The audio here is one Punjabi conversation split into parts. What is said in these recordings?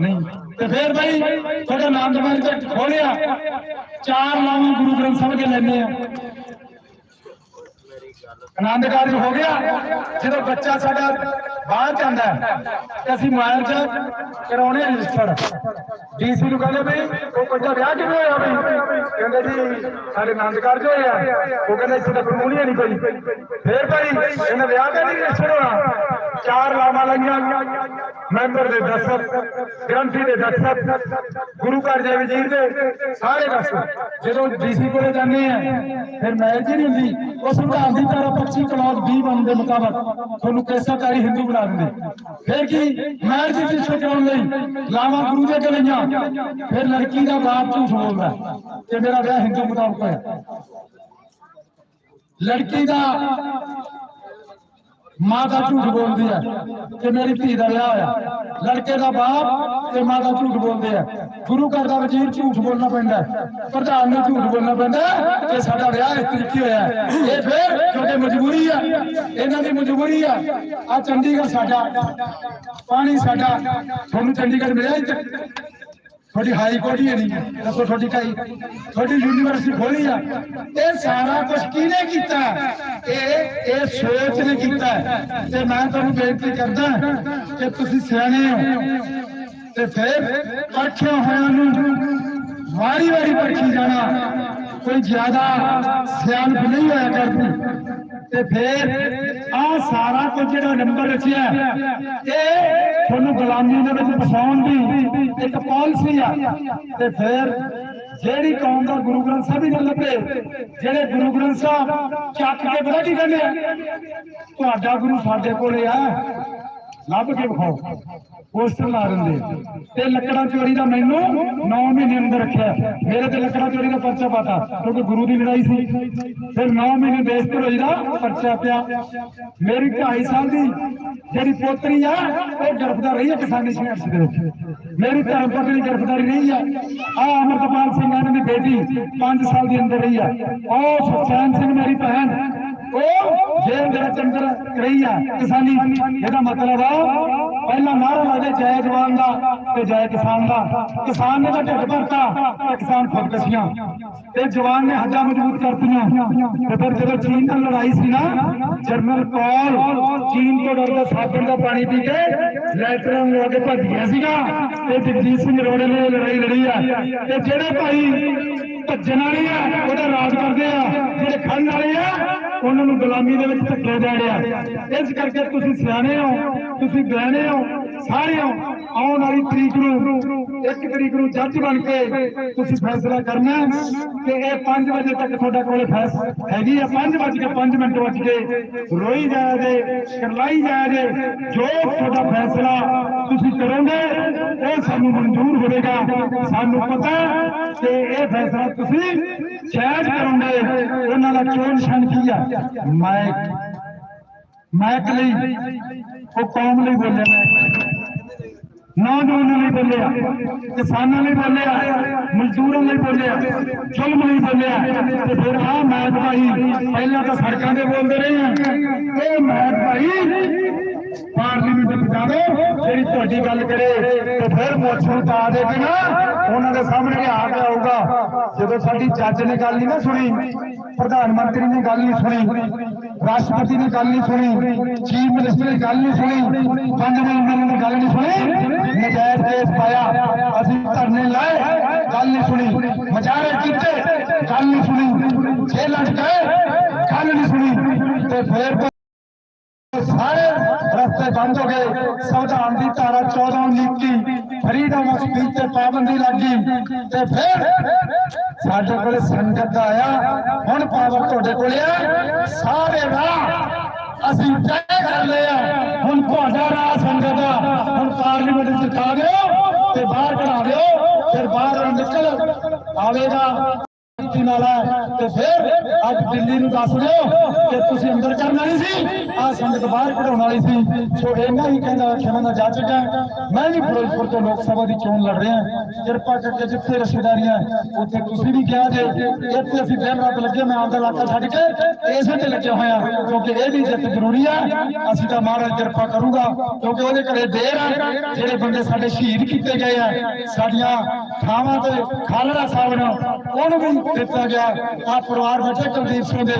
ਨਹੀਂ। ਤੇ ਫਿਰ ਬਈ, ਤੁਹਾਡਾ ਆਨੰਦ ਮਹਿਲ ਚ ਖੋਲਿਆ। ਚਾਰ ਲਾਵਾਂ ਗੁਰੂ ਗ੍ਰੰਥ ਸਾਹਿਬ ਦੇ ਲੈਣੇ ਆ। ਆਨੰਦ ਕਾਰਜ ਹੋ ਗਿਆ। ਜਦੋਂ ਬੱਚਾ ਸਾਡਾ ਬਾਹਰ ਜਾਂਦਾ ਤੇ ਅਸੀਂ ਮੋਬਾਈਲ 'ਚ ਕਰਾਉਣੇ ਰਜਿਸਟਰ। ਡੀਸੀ ਨੂੰ ਕਹਿੰਦੇ ਬਈ ਉਹ ਬੱਚਾ ਵਿਆਹ ਕਿਵੇਂ ਹੋਇਆ ਬਈ? ਕਹਿੰਦੇ ਜੀ, ਸਾਡੇ ਆਨੰਦ ਕਾਰਜ ਹੋਏ ਆ। ਉਹ ਕਹਿੰਦੇ, ਇੱਥੇ ਤਾਂ ਕਾਨੂੰਨੀ ਨਹੀਂ ਕੋਈ ਫੇਰ ਭਾਈ ਇਹਨੇ ਵਿਆਹ ਤੇ ਨਹੀਂ ਰਜਿਸਟਰ ਹੋਣਾ। ਚਾਰ ਲਾਵਾਂ ਲਾਈਆਂ। ਮੈਂਬਰ ਦੇ ਦਸਤਖਤ ਗ੍ਰੰਥੀ ਦੇ ਦਸਤਖਤ ਗੁਰੂ ਘਰ ਦੇ ਵਜ਼ੀਰ ਦੇ, ਸਾਰੇ ਦਸਤਖਤ ਜਦੋਂ ਡੀਸੀ ਕੋਲੇ ਜਾਂਦੇ ਆ, ਫਿਰ ਮੈਚ ਹੀ ਨਹੀਂ ਹੁੰਦੀ। ਉਹ ਸੰਵਿਧਾਨ ਦੀ ਧਾਰਾ 25 ਕਲੌਜ 20 ਬਣ ਦੇ ਮੁਤਾਬਕ ਤੁਹਾਨੂੰ ਕੈਸਾਕਾਰੀ ਹਿੰਦੂ ਬਣਾ ਦਿੰਦੇ। ਫਿਰ ਕੀ? ਮੈਚ ਦੀ ਪਿੱਛੇ ਕਰਾਉਣ ਲਈ ਲਾਵਾਂ ਗੁਰੂ ਦੇ ਗਲੀਆਂ ਫਿਰ ਲੜਕੀ ਦਾ ਬਾਪ ਝੂਠ ਬੋਲਦਾ ਕਿ ਮੇਰਾ ਵਿਆਹ ਹਿੰਦੂ ਮੁਤਾਬਕ ਹੈ ਲੜਕੀ ਦਾ ਮਾਂ ਦਾ ਝੂਠ ਬੋਲਦੀ ਹੈ ਕਿ ਮੇਰੀ ਧੀ ਦਾ ਵਿਆਹ ਹੋਇਆ। ਲੜਕੇ ਦਾ ਬਾਪ ਤੇ ਮਾਂ ਦਾ ਝੂਠ ਬੋਲਦੇ ਆ ਗੁਰੂ ਘਰ ਦਾ ਵਜ਼ੀਰ ਝੂਠ ਬੋਲਣਾ ਪੈਂਦਾ ਪ੍ਰਧਾਨ ਨੂੰ ਝੂਠ ਬੋਲਣਾ ਪੈਂਦਾ ਕਿ ਸਾਡਾ ਵਿਆਹ ਇਸ ਤਰੀਕੇ ਹੋਇਆ ਇਹ ਫਿਰ ਕਿਉਂਕਿ ਮਜਬੂਰੀ ਆ। ਇਹਨਾਂ ਦੀ ਮਜਬੂਰੀ ਆ। ਆ ਚੰਡੀਗੜ੍ਹ ਸਾਡਾ, ਪਾਣੀ ਸਾਡਾ। ਤੁਹਾਨੂੰ ਚੰਡੀਗੜ੍ਹ ਮਿਲਿਆ ਇੱਥੇ? ਤੁਹਾਡੀ ਹਾਈ ਕੋਰਟ ਹੀ ਨਹੀਂ। ਦੱਸੋ ਤੁਹਾਡੀ ਕਾਈ? ਤੁਹਾਡੀ ਯੂਨੀਵਰਸਿਟੀ ਖੋਲੀ ਆ। ਇਹ ਸਾਰਾ ਕੁਝ ਕਿਹਨੇ ਕੀਤਾ? ਇਹ ਇਹ ਸੋਚ ਨੇ ਕੀਤਾ ਤੇ ਮੈਂ ਤੁਹਾਨੂੰ ਬੇਨਤੀ ਕਰਦਾ ਕਿ ਤੁਸੀਂ ਸਿਆਣੇ ਹੋ। ਤੇ ਫਿਰ ਪਰਖਿਆ ਹੋਇਆਂ ਨੂੰ ਵਾਰੀ ਵਾਰੀ ਪਰਖੀ ਜਾਣਾ। ਕੋਈ ਜ਼ਿਆਦਾ ਸਿਆਣਪ ਨਹੀਂ ਹੋਇਆ ਕਰਦੀ। ਤੇ ਫਿਰ ਆ ਸਾਰਾ ਕੁਝ ਜਿਹੜਾ ਨੰਬਰ ਰਚਿਆ ਇਹ ਤੁਹਾਨੂੰ ਗੁਲਾਮੀ ਦੇ ਵਿੱਚ ਫਸਾਉਣ ਦੀ ਇੱਕ ਪਾਲਿਸੀ ਆ। ਤੇ ਫਿਰ ਜਿਹੜੀ ਕੌਮ ਦਾ ਗੁਰੂ ਗ੍ਰੰਥ ਸਾਹਿਬ ਹੀ ਨਾ ਲੱਭੇ, ਜਿਹੜੇ ਗੁਰੂ ਗ੍ਰੰਥ ਸਾਹਿਬ ਚੱਕ ਕੇ ਪਤਾ ਕੀ ਕਹਿੰਦੇ ਆ? ਤੁਹਾਡਾ ਗੁਰੂ ਸਾਡੇ ਕੋਲੇ ਆ। ਲੱਭ ਕੇ ਵਿਖਾਓ। ਪੋਸਟਰ ਲਾ ਦਿੰਦੇ ਤੇ ਲੱਕੜਾਂ ਚੋਰੀ ਦਾ ਮੈਨੂੰ 9 ਮਹੀਨੇ ਅੰਦਰ ਰੱਖਿਆ। ਮੇਰੇ ਤੇ ਲੱਕੜਾਂ ਚੋਰੀ ਦਾ ਪਰਚਾ ਪਾਤਾ, ਕਿਉਂਕਿ ਗੁਰੂ ਦੀ ਲੜਾਈ ਸੀ। ਫਿਰ 9 ਮਹੀਨੇ ਦੇਸ਼ ਧਰੋਈ ਦਾ ਪਰਚਾ ਪਿਆ। ਮੇਰੀ 2.5 ਸਾਲ ਦੀ ਜਿਹੜੀ ਪੋਤਰੀ ਆ, ਉਹ ਗ੍ਰਿਫਤਾਰ ਰਹੀ ਹੈ ਕਿਸਾਨੀ ਸੰਘਰਸ਼ ਦੇ ਵਿੱਚ। ਮੇਰੀ ਧਰਮ ਪਤਨੀ ਗ੍ਰਿਫਤਾਰੀ ਰਹੀ ਆ। ਆ ਅਮਰਪਾਲ ਸਿੰਘ ਇਹਨਾਂ ਦੀ ਬੇਟੀ 5 ਸਾਲ ਦੀ ਅੰਦਰ ਰਹੀ ਆ। ਉਹ ਸੁਖਚੈਨ ਸਿੰਘ, ਮੇਰੀ ਭੈਣ ਉਹ ਜੇਲ੍ਹ ਦੇ ਵਿੱਚ ਅੰਦਰ ਕਿਸਾਨੀ, ਇਹਦਾ ਮਤਲਬ ਆ, ਪਹਿਲਾਂ ਨਾਰਾ ਲਾਦੇ ਜੈ ਜਵਾਨ ਦਾ ਤੇ ਜੈ ਕਿਸਾਨ ਦਾ। ਕਿਸਾਨ ਨੇ ਤਾਂ ਢਿੱਡ ਭਰਤਾ ਤੇ ਕਿਸਾਨ ਖੁਦਕਸ਼ੀਆਂ ਤੇ ਜਵਾਨ ਨੇ ਹੱਡਾਂ ਮਜ਼ਬੂਤ ਕਰਤੀਆਂ। ਤੇ ਫਿਰ ਜਦੋਂ ਚੀਨ ਨਾਲ ਲੜਾਈ ਸੀ ਨਾ ਜਰਨਲ ਪੌਲ ਚੀਨ ਤੋਂ ਡਰਦਾ ਸਾਬਣ ਦਾ ਪਾਣੀ ਪੀ ਕੇ ਲੈਟਰਾਂ ਨੂੰ ਅੱਗੇ ਭੱਜ ਗਿਆ ਸੀਗਾ। ਤੇ ਜਗਜੀਤ ਸਿੰਘ ਰੋੜੇ ਨੇ ਇਹ ਲੜਾਈ ਲੜੀ ਆ। ਤੇ ਜਿਹੜੇ ਭਾਈ ਭੱਜਣ ਵਾਲੇ ਆ, ਉਹਦਾ ਰਾਜ ਕਰਦੇ ਆ। ਜਿਹੜੇ ਖੜਨ ਵਾਲੇ ਆ ਉਹਨਾਂ ਨੂੰ ਗੁਲਾਮੀ ਦੇ ਵਿੱਚ ਧੱਕੇ ਦੇਣੇ ਆ ਇਸ ਕਰਕੇ ਤੁਸੀਂ ਸਿਆਣੇ ਹੋ, ਤੁਸੀਂ ਬਿਆਨੇ ਹੋ, ਸਾਰੇ ਹੋ, ਆਉਣ ਵਾਲੀ ਤਰੀਕ ਨੂੰ, ਇੱਕ ਤਰੀਕ ਨੂੰ ਜੱਜ ਬਣ ਕੇ ਤੁਸੀਂ ਫੈਸਲਾ ਕਰਨਾ ਹੈ ਕਿ ਇਹ 5 ਵਜੇ ਤੱਕ ਤੁਹਾਡਾ ਕੋਲੇ ਫੈਸਲਾ ਹੈਗੀ ਆ 5 ਵਜੇ ਕੇ 5 ਮਿੰਟ ਵੱਜ ਕੇ ਰੋਈ ਜਾਇਆ ਜੇ, ਕਰਲਾਈ ਜਾਇਆ ਜੇ, ਜੋ ਤੁਹਾਡਾ ਫੈਸਲਾ ਤੁਸੀਂ ਕਰੋਗੇ, ਉਹ ਸਾਨੂੰ ਮਨਜ਼ੂਰ ਹੋਵੇਗਾ। ਸਾਨੂੰ ਪਤਾ ਕਿ ਇਹ ਫੈਸਲਾ ਤੁਸੀਂ ਜਾਇਜ਼ ਕਰੋਗੇ ਉਹਨਾਂ ਦਾ ਚੋਣ ਨਿਸ਼ਾਨ ਕੀ ਆ। ਮੈਂ ਮੈਕ ਲਈ ਉਹ ਕੌਮ ਲਈ ਬੋਲਿਆ। ਨੌਜਵਾਨਾਂ ਲਈ ਬੋਲਿਆ। ਕਿਸਾਨਾਂ ਲਈ ਬੋਲਿਆ। ਮਜ਼ਦੂਰਾਂ ਲਈ ਬੋਲਿਆ। ਜ਼ੁਲਮ ਲਈ ਬੋਲਿਆ। ਤੇ ਫਿਰ ਆ ਮੈਕ ਭਾਈ ਪਹਿਲਾਂ ਤਾਂ ਸੜਕਾਂ ਤੇ ਬੋਲਦੇ ਰਹੇ ਆ। ਇਹ ਮੈਕ ਭਾਈ ਪਾਰਲੀਮੈਂਟ ਵਿੱਚ ਜਾਵੇ, ਜਿਹੜੀ ਤੁਹਾਡੀ ਗੱਲ ਕਰੇ, ਤੇ ਫਿਰ ਮੋਛੋਂ ਪਾ ਦੇ ਨਾ, ਉਹਨਾਂ ਦੇ ਸਾਹਮਣੇ ਆ ਕੇ ਆਊਗਾ। ਜਦੋਂ ਸਾਡੀ ਜੱਜ ਨੇ ਗੱਲ ਨਹੀਂ ਨਾ ਸੁਣੀ, ਪ੍ਰਧਾਨ ਮੰਤਰੀ ਨੇ ਗੱਲ ਨਹੀਂ ਸੁਣੀ, ਰਾਸ਼ਟਰਪਤੀ ਨੇ ਗੱਲ ਨਹੀਂ ਸੁਣੀ, ਚੀਫ ਮਿਨਿਸਟਰ ਨੇ ਗੱਲ ਨਹੀਂ ਸੁਣੀ ਪੰਜ ਮਹੀਨੇ ਨੇ ਗੱਲ ਨਹੀਂ ਸੁਣੀ, ਨਜਾਇਜ਼ ਕੇਸ ਪਾਇਆ, ਅਸੀਂ ਧਰਨੇ ਲਾਏ, ਗੱਲ ਨਹੀਂ ਸੁਣੀ, ਮਜਾਰੇ ਕੀਤੇ, ਗੱਲ ਨਹੀਂ ਸੁਣੀ, ਜੇਲ੍ਹਾਂ 'ਚ ਗਏ, ਗੱਲ ਨਹੀਂ ਸੁਣੀ, ਤੇ ਫਿਰ ਸਾਰੇ ਰਸਤੇ ਬੰਦ ਹੋ ਗਏ। ਸੰਵਿਧਾਨ ਦੀ ਧਾਰਾ 14 ਨੀਤੀ ਫਰੀडम ਆਫ ਸਪੀਚ ਤੇ ਪਾਬੰਦੀ ਲੱਗੀ ਤੇ ਫਿਰ ਸਾਡੇ ਕੋਲੇ ਸੰਗਤ ਦਾ ਆਇਆ। ਹੁਣ ਪਾਵਰ ਤੁਹਾਡੇ ਕੋਲ ਆ। ਸਾਰੇ ਰਾਹ ਅਸੀਂ ਤੈਅ ਕਰ ਲਏ ਹੁਣ ਤੁਹਾਡਾ ਰਾਹ ਸੰਗਤ ਦਾ। ਹੁਣ ਪਾਰਲੀਮੈਂਟ ਵਿੱਚ ਜਿਤਾ ਦਿਓ ਤੇ ਬਾਹਰ ਕਢਾ ਦਿਓ ਫਿਰ ਬਾਹਰ ਨਿਕਲ ਆਵੇਗਾ। ਨੀਤੀ ਨਾਲ ਹੈ। ਤੇ ਫਿਰ ਅੱਜ ਦਿੱਲੀ ਨੂੰ ਦੱਸ ਦਿਓ ਕਿ ਤੁਸੀਂ ਅੰਦਰ ਕਰਨ ਵਾਲੀ ਸੀ। ਆ ਸੰਗਤ ਬਾਹਰ ਕਢਾਉਣ ਵਾਲੀ ਸੀ। ਸੋ ਇਹਨਾਂ ਹੀ ਕਹਿੰਦਾ ਖਿਮਾ ਦਾ ਜਾ ਚੁੱਕਾ ਮੈਂ ਵੀ ਫਿਰੋਜ਼ਪੁਰ ਤੋਂ ਲੋਕ ਸਭਾ ਦੀ ਚੋਣ ਲੜ ਰਿਹਾ ਕਿਰਪਾ ਕਰਕੇ ਜਿੱਥੇ ਰਿਸ਼ਤੇਦਾਰੀਆਂ ਉੱਥੇ ਤੁਸੀਂ ਵੀ ਕਿਹਾ ਜੇ। ਇੱਥੇ ਅਸੀਂ ਦਿਨ ਰਾਤ ਲੱਗੇ ਮੈਂ ਆਪਦਾ ਇਲਾਕਾ ਛੱਡ ਕੇ ਇਸੇ ਤੇ ਲੱਗੇ ਹੋਇਆ ਕਿਉਂਕਿ ਇਹ ਵੀ ਜਿੱਤ ਜ਼ਰੂਰੀ ਆ। ਅਸੀਂ ਤਾਂ ਮਹਾਰਾਜ ਕਿਰਪਾ ਕਰੂਗਾ। ਕਿਉਂਕਿ ਉਹਦੇ ਘਰੇ ਦੇਰ ਆ। ਜਿਹੜੇ ਬੰਦੇ ਸਾਡੇ ਸ਼ਹੀਦ ਕੀਤੇ ਗਏ ਆ, ਸਾਡੀਆਂ ਥਾਵਾਂ ਤੇ ਖਾਲੜਾ ਸਾਹਿਬ ਨੂੰ, ਉਹਨੂੰ ਵੀ ਦਿੱਤਾ ਗਿਆ। ਆ ਪਰਿਵਾਰ ਬੈਠੇ ਕੁਲਦੀਪ ਸਿੰਘ ਦੇ।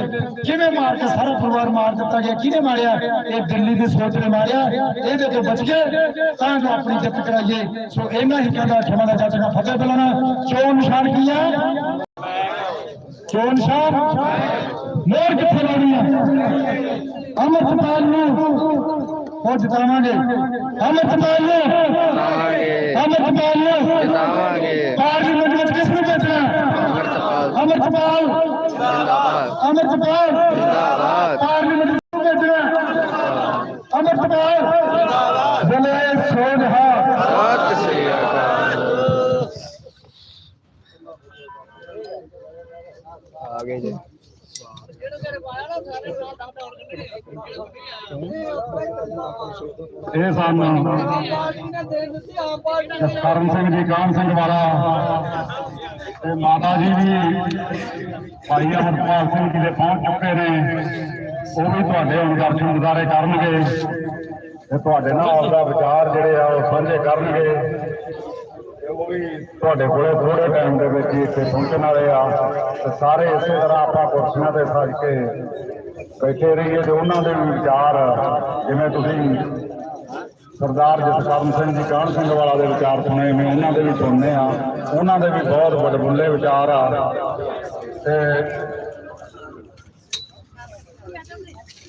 ਕਿਵੇਂ ਮਾਰ ਕੇ ਸਾਰਾ ਪਰਿਵਾਰ ਮਾਰ ਦਿੱਤਾ ਗਿਆ? ਕਿਹਨੇ ਮਾਰਿਆ? ਇਹ ਦਿੱਲੀ ਦੀ ਸੋਚ ਨੇ ਮਾਰਿਆ। ਇਹਦੇ ਤੋਂ ਬਚ ਕੇ ਤਾਂ ਜੋ ਆਪਣੀ ਜਿੱਤ ਕਰਾਈਏ। ਸੋ ਇਹਨਾਂ ਹੀ ਕਹਿੰਦਾ ਖਿਮਾ ਦਾ ਚਾਚਾ ਫਤਿਹ ਬੁਲਾਣਾ ਚੋਣ ਨਿਸ਼ਾਨ ਕੀ ਆ? ਚੋਣ ਨਿਸ਼ਾਨ? ਮੋਰ ਕਿੱਥੇ ਲਾਉਣੀ ਆ? ਅਮਰਪਾਲ ਨੂੰ ਉਹ ਜਿਤਾਵਾਂਗੇ। ਅਮਰਪਾਲ ਨੂੰ ਅਮਰਪਾਲ ਨੂੰ ਜਿਤਾਵਾਂਗੇ। ਪਾਰਲੀਮੈਂਟ ਵਿੱਚ ਕਿਸ ਨੂੰ ਭੇਜਣਾ ਅਮਰਤਪਾਲ ਅਮਰਪਾਲ ਜਿੰਦਾਬਾਦ ਅਮਰਪਾਲ ਜਿੰਦਾਬਾਦ। ਪਾਰਲੀਮੈਂਟ ਵਿੱਚ ਨੂੰ ਭੇਜਣਾ। ਅਮਰਪਾਲ ਬਲੇ ਸੋਨਹਾ ਸਤਿ ਸ੍ਰੀ ਅਕਾਲ। ਆਗੇ ਜੀ। ਇਹ ਸਨ ਕਰਮ ਸਿੰਘ ਜੀ ਕਾਨ ਸਿੰਘ ਵਾਲਾ। ਤੇ ਮਾਤਾ ਜੀ ਵੀ ਭਾਈ ਅਮਰਪਾਲ ਸਿੰਘ ਜੀ ਦੇ ਪਹੁੰਚ ਚੁੱਕੇ ਨੇ। ਉਹ ਵੀ ਤੁਹਾਡੇ ਹੁਣ ਦਰਸ਼ਨ ਦਿਦਾਰੇ ਕਰਨਗੇ। ਤੇ ਤੁਹਾਡੇ ਨਾਲ ਆਪਦਾ ਵਿਚਾਰ ਜਿਹੜੇ ਆ, ਉਹ ਸਾਂਝੇ ਕਰਨਗੇ। ਉਹ ਵੀ ਤੁਹਾਡੇ ਕੋਲੇ ਥੋੜੇ ਟਾਈਮ ਦੇ ਵਿੱਚ ਇੱਥੇ ਪਹੁੰਚਣ ਵਾਲੇ ਆ। ਤੇ ਸਾਰੇ ਇਸੇ ਤਰ੍ਹਾਂ ਆਪਾਂ ਕੁਰਸੀਆਂ ਤੇ ਸੱਜ ਕੇ ਬੈਠੇ ਰਹੀਏ ਤੇ ਉਹਨਾਂ ਦੇ ਵੀ ਵਿਚਾਰ, ਜਿਵੇਂ ਤੁਸੀਂ ਸਰਦਾਰ ਜਸਕਰਨ ਸਿੰਘ ਜੀ, ਕਾਹਨ ਸਿੰਘ ਵਾਲਾ ਦੇ ਵਿਚਾਰ ਸੁਣੇ, ਮੈਂ ਉਹਨਾਂ ਦੇ ਵੀ ਸੁਣਨੇ ਆ। ਉਹਨਾਂ ਦੇ ਵੀ ਬਹੁਤ ਵਡਮੁੱਲੇ ਵਿਚਾਰ ਆ। ਤੇ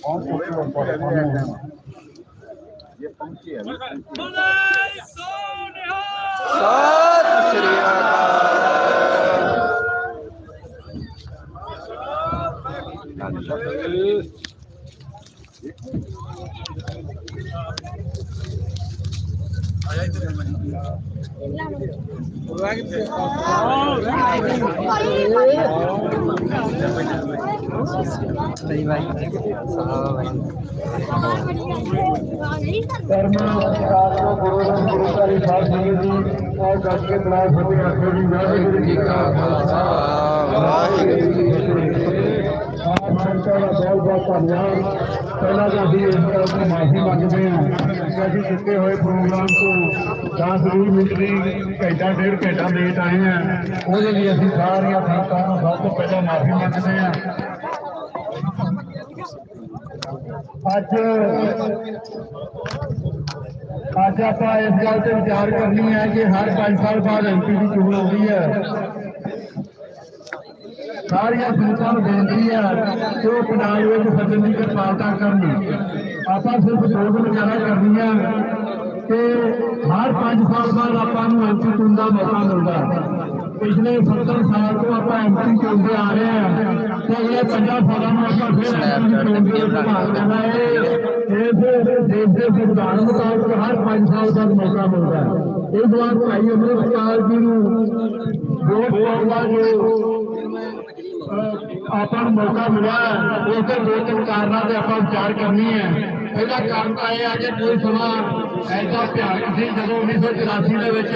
ਕੌਣ ਪੁੱਛੇ ਹੋਰ ਤੁਹਾਡੇ ਸਤਿ ਸ੍ਰੀ ਅਕਾਲ। ਕਰਮਾ ਅਧਿਕਾਰ ਕੋ ਗੁਰੂ ਰਾਮ ਗੁਰੂ ਕਾਲੀ ਸਾਹਿਬ ਜੀ ਜੀ ਔਰ ਗੱਜ ਕੇ ਤਲਾਸ਼ ਫਤਿਹ ਆਖੋ ਜੀ ਵਾਹਿਗੁਰੂ ਜੀ ਕਾ ਖਾਲਸਾ ਵਾਹਿਗੁਰੂ ਜੀ ਕੀ ਫਤਿਹ। ਆਪ ਸੰਤਾਂ ਦਾ ਬਹੁਤ ਧੰਨਵਾਦ। ਪਹਿਲਾਂ ਤਾਂ ਅਸੀਂ ਇਸ ਤਰ੍ਹਾਂ ਦੀ ਮਾਫੀ ਮੰਗਦੇ ਹਾਂ ਕਿ ਅਸੀਂ ਚੁੱਕੇ ਹੋਏ ਪ੍ਰੋਗਰਾਮ ਤੋਂ 10 ਵੀਹ ਮਿੰਟ ਦੀ ਘੰਟਾ, ਡੇਢ ਘੰਟਾ ਲੇਟ ਆਏ ਹਾਂ। ਉਹਦੇ ਲਈ ਅਸੀਂ ਸਾਰੀਆਂ ਸੰਗਤਾਂ ਨੂੰ ਸਭ ਤੋਂ ਪਹਿਲਾਂ ਮਾਫੀ ਮੰਗਦੇ ਹਾਂ। ਅੱਜ ਅੱਜ ਆਪਾਂ ਇਸ ਗੱਲ ਤੇ ਵਿਚਾਰ ਕਰਨੀ ਹੈ ਕਿ ਹਰ 5 ਸਾਲ ਬਾਅਦ ਐਮਪੀ ਦੀ ਚੋਣ ਆਉਂਦੀ ਹੈ। ਸਾਰੀਆਂ ਸੰਗਤਾਂ ਨੂੰ ਬੇਨਤੀ ਹੈ ਕਿ ਉਹ ਪੰਡਾਲ ਵਿੱਚ ਸੱਜਣ ਦੀ ਕਿਰਪਾਲਤਾ ਕਰਨ। ਆਪਾਂ ਸਿਰਫ ਦੋ ਜ਼ਿਆਦਾ ਕਰਨੀਆਂ ਕਿ ਹਰ 5 ਸਾਲ ਬਾਅਦ ਆਪਾਂ ਨੂੰ ਐਮਪੀ ਚੁਣਨ ਦਾ ਮੌਕਾ ਮਿਲਦਾ। ਪਿਛਲੇ 70 ਸਾਲ ਤੋਂ ਆਪਾਂ ਐਮਪੀ ਚੁਣਦੇ ਆ ਰਹੇ ਹਾਂ ਤੇ ਅਗਲੇ 50 ਸਾਲਾਂ ਨੂੰ ਆਪਾਂ ਫਿਰ ਐਮਪੀ ਚੁਣਨ ਦੇ ਭਾਗ ਲੈਣਾ ਹੈ। ਇਸ ਦੇਸ਼ ਦੇ ਸੰਵਿਧਾਨ ਮੁਤਾਬਕ ਹਰ 5 ਸਾਲ ਬਾਅਦ ਮੌਕਾ ਮਿਲਦਾ ਹੈ। ਇਸ ਵਾਰ ਭਾਈ ਅਮਰਿਤਪਾਲ ਜੀ ਨੂੰ ਵੋਟ ਪਾਉਣ ਜੋ ਆਪਾਂ ਨੂੰ ਮੌਕਾ ਮਿਲਿਆ ਉਸ ਦੇ ਦੋ ਤਿੰਨ ਕਾਰਨਾਂ ਤੇ ਆਪਾਂ ਵਿਚਾਰ ਕਰਨੀ ਹੈ। ਪਹਿਲਾ ਕਾਰਨ ਤਾਂ ਇਹ ਹੈ ਕਿ ਕੋਈ ਸਮਾਂ ਐਸਾ ਭਿਆਨਕ ਸੀ ਜਦੋਂ 1984 ਦੇ ਵਿੱਚ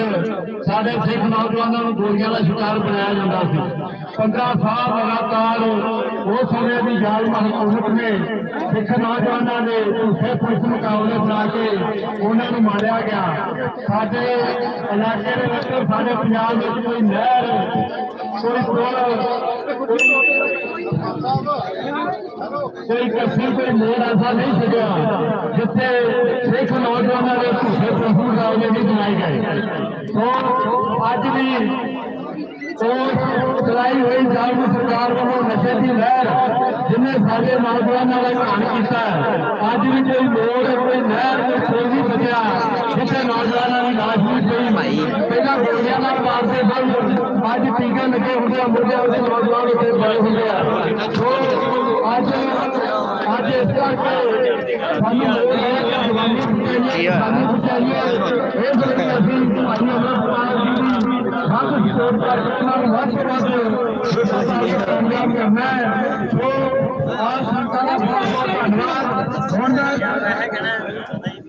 ਸਾਡੇ ਸਿੱਖ ਨੌਜਵਾਨਾਂ ਨੂੰ ਗੋਲੀਆਂ ਦਾ ਸ਼ਿਕਾਰ ਬਣਾਇਆ ਜਾਂਦਾ ਸੀ। 15 ਸਾਲ ਲਗਾਤਾਰ ਉਸ ਸਮੇਂ ਦੀ ਜ਼ਾਲਮ ਹਕੂਮਤ ਨੇ। ਸਿੱਖ ਨੌਜਵਾਨਾਂ ਦੇ ਝੂਠੇ ਪੁਲਿਸ ਮੁਕਾਬਲੇ ਬਣਾ ਕੇ ਉਹਨਾਂ ਨੂੰ ਮਾਰਿਆ ਗਿਆ। ਸਾਡੇ ਇਲਾਕੇ ਦੇ ਵਿੱਚ, ਸਾਡੇ ਪੰਜਾਬ ਵਿੱਚ ਕੋਈ ਨਹਿਰ, ਕੋਈ ਪੁਲ, ਕੋਈ ਕਿਸੇ, ਕੋਈ ਮੋੜ ਐਸਾ ਨਹੀਂ ਛੱਡਿਆ ਜਿੱਥੇ ਸਿੱਖ ਨੌਜਵਾਨਾਂ ਦੇ ਝੂਠੇ ਪੁਲਿਸ ਮੁਕਾਬਲੇ ਨਹੀਂ ਬਣਾਏ ਗਏ। ਸੋ ਅੱਜ ਵੀ ਉਹ ਚਲਾਈ ਹੋਈ ਜ਼ਾਲਮ ਸਰਕਾਰ ਵੱਲੋਂ ਨਸ਼ੇ ਦੀ ਲਹਿਰ ਜਿਨੇ ਸਾਡੇ ਨੌਜਵਾਨਾਂ ਦਾ ਘਾਣ ਕੀਤਾ। ਅੱਜ ਵੀ ਕੋਈ ਮੋੜ ਕੋਈ ਨਹਿਰ ਕੋਈ ਨਹੀਂ ਬਚਿਆ। ਜਿੱਥੇ ਨੌਜਵਾਨਾਂ ਦੀ ਲਾਸ਼ ਨਹੀਂ ਪਈ। ਪਹਿਲਾਂ ਗੋਲੀਆਂ ਨਾਲ ਮਾਰਦੇ ਸਨ। ਅੱਜ ਟੀਕੇ ਲੱਗੇ ਹੁੰਦੇ ਆ ਮੁੰਡੇ ਉਹਦੇ ਨੌਜਵਾਨ ਉੱਤੇ ਪਏ ਹੁੰਦੇ ਆ। ਅੱਜ ਅੱਜ ਇਸ ਕਰਕੇ ਸਾਨੂੰ ਲੋੜ ਹੈ ਕਿ ਜਵਾਨੀ ਬਚਾਈਏ ਸਾਨੂੰ ਇਹ ਬੜੀ ਅਸੀਂ ਭਾਈ ਅਮਰਪਾਲ ਜੀ ਦੀ ਕਰਕੇ ਉਹਨਾਂ ਨੂੰ ਵੱਧ ਤੋਂ ਵੱਧ ਕੰਮ ਕਰਨਾ ਹੈ ਸੋ ਆਹ ਸੰਤਾਂ ਦਾ ਬਹੁਤ ਬਹੁਤ ਧੰਨਵਾਦ। ਹੁਣ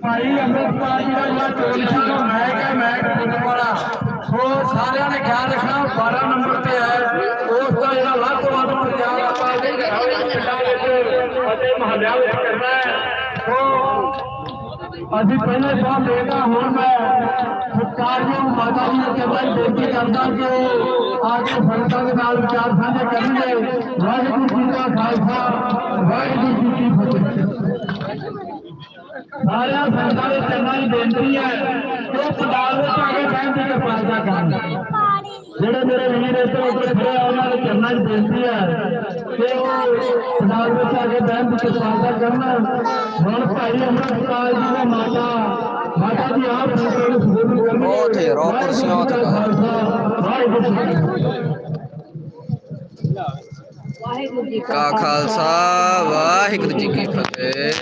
ਭਾਈ ਅੰਮ੍ਰਿਤਪਾਲ ਜੀ ਦਾ ਜਿਹੜਾ ਚੋਣ ਸੀ ਉਹ ਮੈਂ ਕਿਹਾ ਮੈਂ ਸੋ ਸਾਰਿਆਂ ਨੇ ਖਿਆਲ ਰੱਖਣਾ 12 ਨੰਬਰ ਤੇ ਹੈ ਉਸ ਦਾ ਜਿਹੜਾ ਵੱਧ ਤੋਂ ਵੱਧ ਪ੍ਰਚਾਰ ਆਪਾਂ ਦੇ ਪਿੰਡਾਂ ਵਿੱਚ ਅਤੇ ਮਹੱਲਿਆਂ ਵਿੱਚ ਕਰਨਾ ਹੈ ਸੋ ਅਸੀਂ ਪਹਿਲੇ ਸਾਹ ਦੇਗਾ ਹੁਣ ਮੈਂ ਸਤਿਕਾਰਯੋਗ ਮਾਤਾ ਜੀ ਨੂੰ ਕਹਿੰਦਾ ਬੇਨਤੀ ਕਰਦਾ ਕਿ ਉਹ ਆ ਕੇ ਸੰਗਤਾਂ ਦੇ ਨਾਲ ਵਿਚਾਰ ਸਾਂਝੇ ਕਰਨਗੇ ਵਾਹਿਗੁਰੂ ਜੀ ਦਾ ਖਾਲਸਾ ਵਾਹਿਗੁਰੂ ਜੀ ਕੀ ਫਤਿਹ ਸਾਰਿਆਂ ਸੰਗਤਾਂ ਦੇ ਚਰਨਾਂ 'ਚ ਬੇਨਤੀ ਹੈ ਕਿ ਉਹ ਪੰਡਾਲ ਵਿੱਚ ਆ ਕੇ ਬਹਿਣ ਦੀ ਕਿਰਪਾਲਤਾ ਕਰਨ ਜਿਹੜੇ ਮੇਰੇ ਵੀਰ ਇੱਥੇ ਉੱਤੇ ਖੜੇ ਆ ਉਹਨਾਂ ਦੇ ਚਰਨਾਂ 'ਚ ਬੇਨਤੀ ਹੈ ਕਿ ਉਹ ਪੰਡਾਲ ਵਿੱਚ ਆ ਕੇ ਬਹਿਣ ਦੀ ਕਿਰਪਾਲਤਾ ਕਰਨ ਹੁਣ ਭਾਈ ਅੰਮ੍ਰਿਤਪਾਲ ਜੀ ਦਾ ਮਾਤਾ ਮਾਤਾ ਜੀ ਆਪ ਸੰਗਤਾਂ ਨੂੰ ਸਬੂਤ ਕਰਨਗੇ ਬਹੁਤ ਹੀ ਰੋਹ ਕੁਰਸੀਆਂ ਉੱਤੇ ਵਾਹਿਗੁਰੂ ਕਾ ਖਾਲਸਾ, ਵਾਹਿਗੁਰੂ ਜੀ ਕਾ ਖਾਲਸਾ ਵਾਹਿਗੁਰੂ ਜੀ ਕੀ ਫਤਿਹ।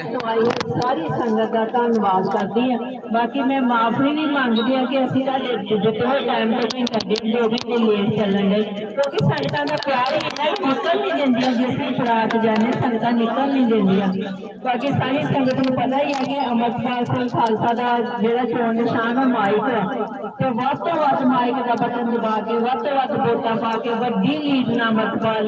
ਸਾਰੀ ਸੰਗਤ ਦਾ ਧੰਨਵਾਦ ਕਰਦੀ ਹਾਂ। ਬਾਕੀ ਮੈਂ ਮਾਫੀ ਵੀ ਮੰਗਦੀ ਹਾਂ ਕਿ ਅਸੀਂ ਤੁਹਾਡੇ ਦਿੱਤੇ ਹੋਏ ਟਾਈਮ ਤੋਂ ਵੀ ਕਰਦੇ ਜੋ ਵੀ ਕੋਈ ਲੇਟ ਚੱਲਣ ਦੇ ਕਿਉਂਕਿ ਸੰਗਤਾਂ ਦਾ ਪਿਆਰ ਹੀ ਇੰਨਾ ਹੀ ਨਿਕਲ ਨਹੀਂ ਦਿੰਦੀਆਂ ਜਿਸ ਦੀ ਖਰਾਕ ਜਾਣੇ ਸੰਗਤਾਂ ਨਿਕਲ ਨਹੀਂ ਦਿੰਦੀਆਂ। ਬਾਕੀ ਸਾਰੀ ਸੰਗਤ ਨੂੰ ਪਤਾ ਹੀ ਹੈ ਕਿ ਅਮਰਪਾਲ ਸਿੰਘ ਖਾਲਸਾ ਦਾ ਜਿਹੜਾ ਚੋਣ ਨਿਸ਼ਾਨ ਉਹ ਮਾਈਕ ਹੈ। ਤੇ ਵੱਧ ਤੋਂ ਵੱਧ ਮਾਈਕ ਦਾ ਬਟਨ ਦਬਾ ਕੇ, ਵੱਧ ਤੋਂ ਵੱਧ ਵੋਟਾਂ ਪਾ ਕੇ, ਵੱਡੀ ਲੀਡ ਨਾਲ ਅਮਰਪਾਲ ਨੂੰ